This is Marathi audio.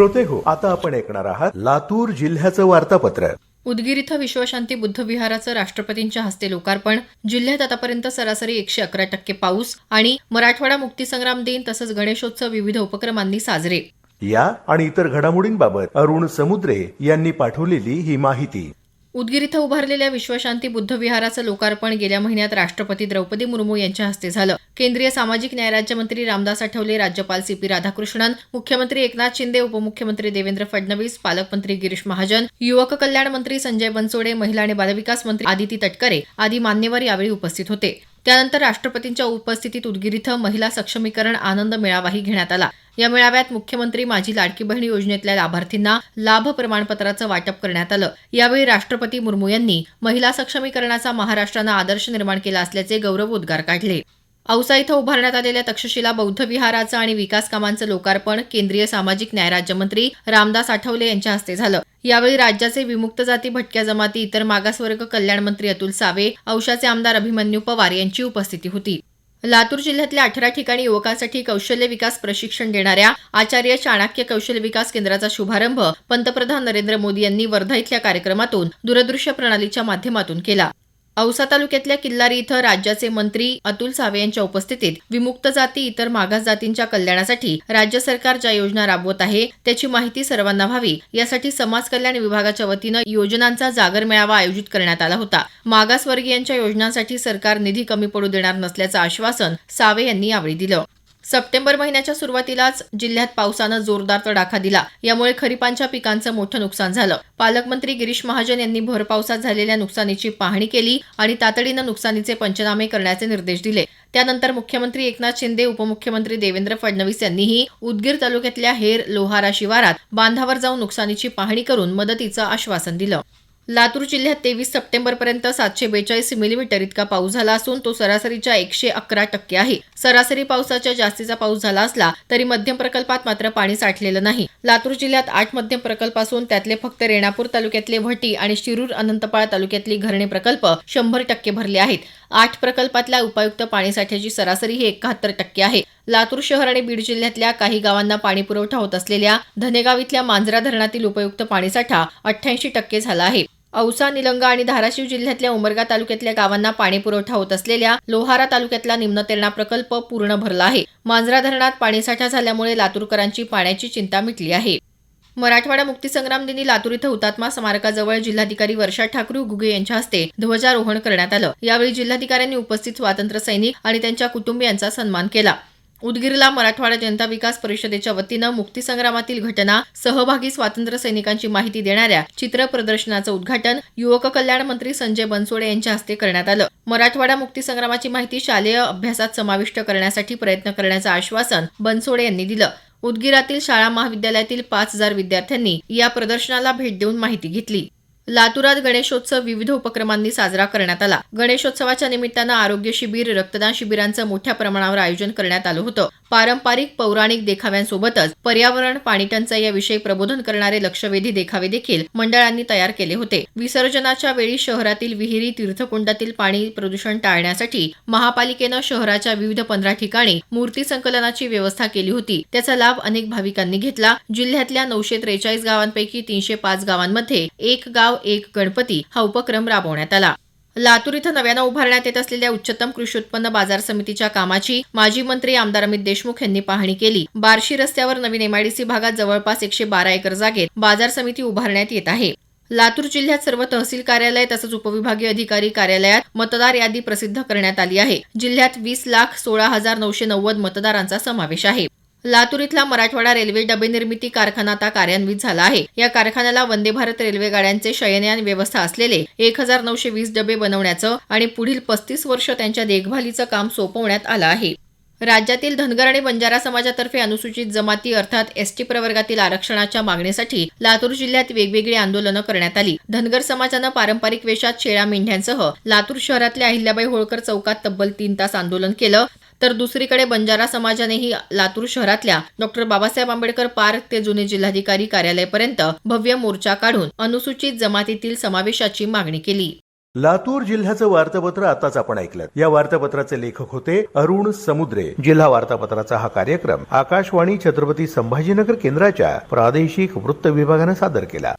श्रोते हो आता आपण ऐकणार आहात लातूर जिल्ह्याचं वार्तापत्र. उदगीर इथं विश्वशांती बुद्ध विहाराचं राष्ट्रपतींच्या हस्ते लोकार्पण. जिल्ह्यात आतापर्यंत सरासरी एकशे अकरा टक्के पाऊस आणि मराठवाडा मुक्तीसंग्राम दिन तसंच गणेशोत्सव विविध उपक्रमांनी साजरे. या आणि इतर घडामोडींबाबत अरुण समुद्रे यांनी पाठवलेली ही माहिती. उदगीर इथं उभारलेल्या विश्वशांती बुद्ध विहाराचं लोकार्पण गेल्या महिन्यात राष्ट्रपती द्रौपदी मुर्मू यांच्या हस्ते झालं. केंद्रीय सामाजिक न्याय राज्यमंत्री रामदास आठवले राज्यपाल सी पी राधाकृष्णन मुख्यमंत्री एकनाथ शिंदे उपमुख्यमंत्री देवेंद्र फडणवीस पालकमंत्री गिरीश महाजन युवक कल्याण मंत्री संजय बनसोडे महिला आणि बालविकास मंत्री आदिती तटकरे आदी मान्यवर यावेळी उपस्थित होते. त्यानंतर राष्ट्रपतींच्या उपस्थितीत उदगीर इथं महिला सक्षमीकरण आनंद मेळावाही घेण्यात आला. या मेळाव्यात मुख्यमंत्री माझी लाडकी बहीण योजनेतल्या लाभार्थींना लाभ प्रमाणपत्राचं वाटप करण्यात आलं. यावेळी राष्ट्रपती मुर्मू यांनी महिला सक्षमीकरणाचा महाराष्ट्रानं आदर्श निर्माण केला असल्याचे गौरवोद्गार काढले. औसा इथं उभारण्यात आलेल्या तक्षशिला बौद्ध विहाराचं आणि विकास कामांचं लोकार्पण केंद्रीय सामाजिक न्याय राज्यमंत्री रामदास आठवले यांच्या हस्ते झालं. यावेळी राज्याचे विमुक्त जाती भटक्या जमाती इतर मागासवर्ग कल्याण मंत्री अतुल सावे औशाचे आमदार अभिमन्यू पवार यांची उपस्थिती होती. लातूर जिल्ह्यातल्या अठरा ठिकाणी युवकांसाठी कौशल्य विकास प्रशिक्षण देणाऱ्या आचार्य चाणक्य कौशल्य विकास केंद्राचा शुभारंभ पंतप्रधान नरेंद्र मोदी यांनी वर्धा इथल्या कार्यक्रमातून दूरदृश्य प्रणालीच्या माध्यमातून केला. औसा तालुक्यातल्या किल्लारी इथं राज्याचे मंत्री अतुल सावे यांच्या उपस्थितीत विमुक्त जाती इतर मागास जातींच्या कल्याणासाठी राज्य सरकार ज्या योजना राबवत आहे त्याची माहिती सर्वांना व्हावी. यासाठी समाज कल्याण विभागाच्या वतीनं योजनांचा जागर मेळावा आयोजित करण्यात आला होता. मागासवर्गीयांच्या योजनांसाठी सरकार निधी कमी पडू देणार नसल्याचं आश्वासन सावे यांनी यावेळी दिलं. सप्टेंबर महिन्याच्या सुरुवातीलाच जिल्ह्यात पावसानं जोरदार तडाखा दिला. यामुळे खरीपांच्या पिकांचं मोठं नुकसान झालं. पालकमंत्री गिरीश महाजन यांनी भर पावसात झालेल्या नुकसानीची पाहणी केली आणि तातडीनं नुकसानीचे पंचनामे करण्याचे निर्देश दिले. त्यानंतर मुख्यमंत्री एकनाथ शिंदे उपमुख्यमंत्री देवेंद्र फडणवीस यांनीही उदगीर तालुक्यातल्या हेर लोहारा शिवारात बांधावर जाऊन नुकसानीची पाहणी करून मदतीचं आश्वासन दिलं. लातूर जिल्ह्यात तेवीस सप्टेंबरपर्यंत सातशे बेचाळीस मिलीमीटर इतका पाऊस झाला असून तो सरासरीच्या एकशे अकरा टक्के आहे. सरासरी पावसाच्या जास्तीचा पाऊस झाला असला तरी मध्यम प्रकल्पात मात्र पाणी साठलेलं नाही. लातूर जिल्ह्यात आठ मध्यम प्रकल्प असून त्यातले फक्त रेणापूर तालुक्यातले भटी आणि शिरूर अनंतपाळ तालुक्यातली घरणे प्रकल्प शंभर टक्के भरले आहेत. आठ प्रकल्पातल्या उपायुक्त पाणीसाठ्याची सरासरी ही एकाहत्तर टक्के आहे. लातूर शहर आणि बीड जिल्ह्यातल्या काही गावांना पाणी पुरवठा होत असलेल्या धनेगाव इथल्या मांजरा धरणातील उपयुक्त पाणीसाठा अठ्ठ्याऐंशी टक्के झाला आहे. औसा निलंगा आणि धाराशिव जिल्ह्यातल्या उमरगा तालुक्यातल्या गावांना पाणीपुरवठा होत असलेल्या लोहारा तालुक्यातला निम्न तेरणा प्रकल्प पूर्ण भरला आहे. मांजरा धरणात पाणीसाठा झाल्यामुळे लातूरकरांची पाण्याची चिंता मिटली आहे. मराठवाडा मुक्तीसंग्राम दिनी लातूर इथं हुतात्मा स्मारकाजवळ जिल्हाधिकारी वर्षा ठाकरू घुगे यांच्या हस्ते ध्वजारोहण करण्यात आलं. यावेळी जिल्हाधिकाऱ्यांनी उपस्थित स्वातंत्र्य सैनिक आणि त्यांच्या कुटुंबियांचा सन्मान केला. उदगीरला मराठवाडा जनता विकास परिषदेच्या वतीनं मुक्तीसंग्रामातील घटना सहभागी स्वातंत्र्य सैनिकांची माहिती देणाऱ्या चित्र प्रदर्शनाचं उद्घाटन युवक कल्याण मंत्री संजय बनसोडे यांच्या हस्ते करण्यात आलं. मराठवाडा मुक्तीसंग्रामाची माहिती शालेय अभ्यासात समाविष्ट करण्यासाठी प्रयत्न करण्याचं आश्वासन बनसोडे यांनी दिलं. उदगीरातील शाळा महाविद्यालयातील पाच हजार विद्यार्थ्यांनी या प्रदर्शनाला भेट देऊन माहिती घेतली. लातूरात गणेशोत्सव विविध उपक्रमांनी साजरा करण्यात आला. गणेशोत्सवाच्या निमित्तानं आरोग्य शिबिर रक्तदान शिबिरांचं मोठ्या प्रमाणावर आयोजन करण्यात आलं होतं. पारंपरिक पौराणिक देखाव्यांसोबतच पर्यावरण पाणी टंचाई याविषयी प्रबोधन करणारे लक्षवेधी देखावे देखील मंडळांनी तयार केले होते. विसर्जनाच्या वेळी शहरातील विहिरी तीर्थकुंडातील पाणी प्रदूषण टाळण्यासाठी महापालिकेनं शहराच्या विविध पंधरा ठिकाणी मूर्ती संकलनाची व्यवस्था केली होती. त्याचा लाभ अनेक भाविकांनी घेतला. जिल्ह्यातल्या नऊशे त्रेचाळीस गावांपैकी तीनशे पाच गावांमध्ये एक गाव एक गणपती हा उपक्रम राबवण्यात आला. लातूर इथं नव्यानं उभारण्यात येत असलेल्या उच्चतम कृषी उत्पन्न बाजार समितीच्या कामाची माजी मंत्री आमदार अमित देशमुख यांनी पाहणी केली. बार्शी रस्त्यावर नवीन एमआयडीसी भागात जवळपास एकशे बारा एकर जागेत बाजार समिती उभारण्यात येत आहे. लातूर जिल्ह्यात सर्व तहसील कार्यालय तसंच उपविभागीय अधिकारी कार्यालयात मतदार यादी प्रसिद्ध करण्यात आली आहे. जिल्ह्यात वीस लाख सोळा हजार नऊशे नव्वद मतदारांचा समावेश आहे. लातूर इथला मराठवाडा रेल्वे डबे निर्मिती कारखाना आता कार्यान्वित झाला आहे. या कारखान्याला वंदे भारत रेल्वे गाड्यांचे शयनयान व्यवस्था असलेले एक हजार नऊशे वीस डबे बनवण्याचं आणि पुढील पस्तीस वर्ष त्यांच्या देखभालीचं काम सोपवण्यात आलं आहे. राज्यातील धनगर आणि बंजारा समाजातर्फे अनुसूचित जमाती अर्थात एसटी प्रवर्गातील आरक्षणाच्या मागणीसाठी लातूर जिल्ह्यात वेगवेगळी आंदोलनं करण्यात आली. धनगर समाजानं पारंपरिक वेशात शेळ्या मेंढ्यांसह लातूर शहरातल्या अहिल्याबाई होळकर चौकात तब्बल तीन तास आंदोलन केलं. तर दुसरीकडे बंजारा समाजानेही लातूर शहरातल्या डॉक्टर बाबासाहेब आंबेडकर पार्क ते जुने जिल्हाधिकारी कार्यालयापर्यंत भव्य मोर्चा काढून अनुसूचित जमातीतील समावेशाची मागणी केली. लातूर जिल्ह्याचं वार्तापत्र आताच आपण ऐकलं. या वार्तापत्राचे लेखक होते अरुण समुद्रे. जिल्हा वार्तापत्राचा हा कार्यक्रम आकाशवाणी छत्रपती संभाजीनगर केंद्राच्या प्रादेशिक वृत्त विभागानं सादर केला.